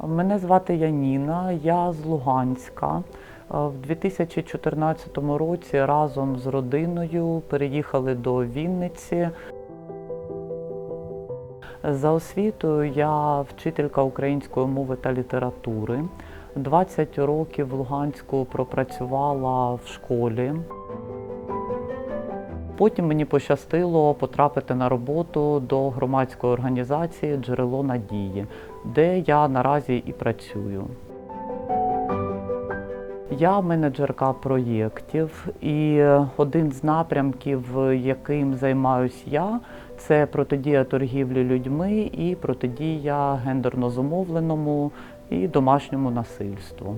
Мене звати Яніна, я з Луганська. Е, В 2014 році разом з родиною переїхали до Вінниці. За освітою я вчителька української мови та літератури. 20 років в Луганську пропрацювала в школі. Потім мені пощастило потрапити на роботу до громадської організації Джерело надії, де я наразі і працюю. Я менеджерка проєктів, і один з напрямків, яким займаюсь я, це протидія торгівлі людьми і протидія гендерно зумовленому і домашньому насильству.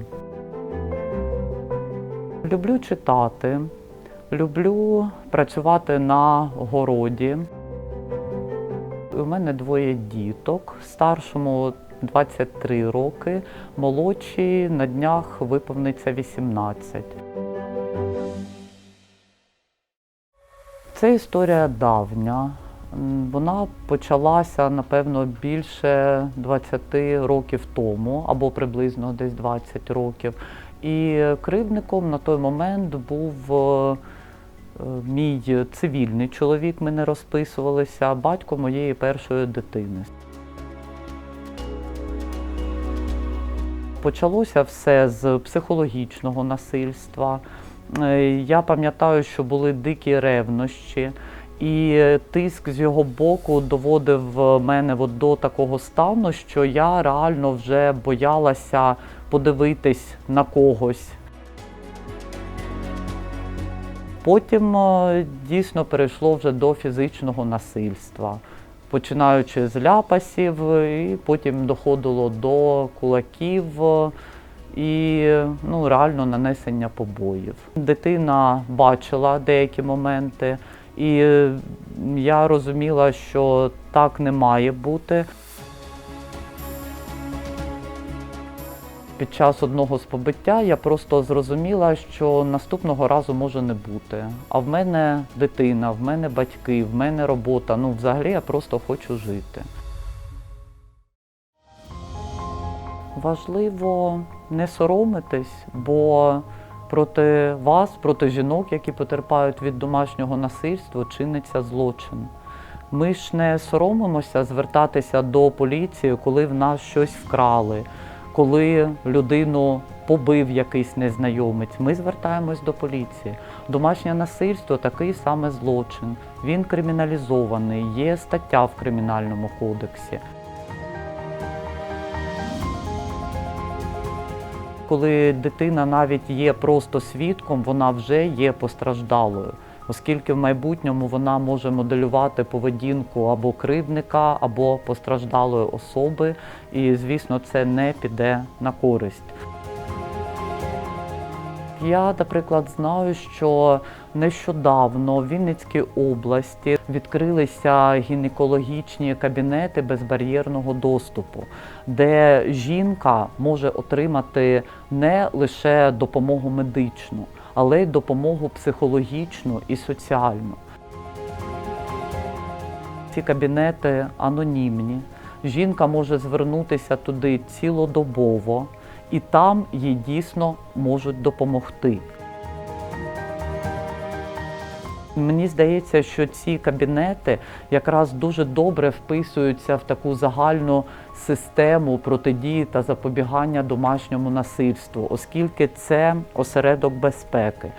Люблю читати, люблю працювати на городі. У мене двоє діток. Старшому 23 роки, молодшій на днях виповниться 18. Це історія давня. Вона почалася, напевно, більше 20 років тому, або приблизно десь 20 років. І кривдником на той момент був е, мій цивільний чоловік, ми не розписувалися, батько моєї першої дитини. Почалося все з психологічного насильства. Е, Я пам'ятаю, що були дикі ревнощі, і тиск з його боку доводив мене от до такого стану, що я реально вже боялася подивитись на когось. Потім е, дійсно перейшло вже до фізичного насильства, починаючи з ляпасів, і потім доходило до кулаків е, і ну, реально нанесення побоїв. Дитина бачила деякі моменти, і е, я розуміла, що так не має бути. Під час одного з побиття я просто зрозуміла, що наступного разу може не бути. А в мене дитина, в мене батьки, в мене робота. Ну, взагалі я просто хочу жити. Важливо не соромитись, бо проти вас, проти жінок, які потерпають від домашнього насильства, чиниться злочин. Ми ж не соромимося звертатися до поліції, коли в нас щось вкрали, коли людину побив якийсь незнайомець. Ми звертаємось до поліції. Домашнє насильство такий саме злочин. Він криміналізований, є стаття в кримінальному кодексі. Коли дитина навіть є просто свідком, вона вже є постраждалою, оскільки в майбутньому вона може моделювати поведінку або кривдника, або постраждалої особи, і звісно, це не піде на користь. Я, наприклад, знаю, що нещодавно в Вінницькій області відкрилися гінекологічні кабінети безбар'єрного доступу, де жінка може отримати не лише допомогу медичну, але й допомогу психологічну і соціальну. Ці кабінети анонімні. Жінка може звернутися туди цілодобово, і там їй дійсно можуть допомогти. Мені здається, що ці кабінети якраз дуже добре вписуються в таку загальну систему протидії та запобігання домашньому насильству, оскільки це осередок безпеки.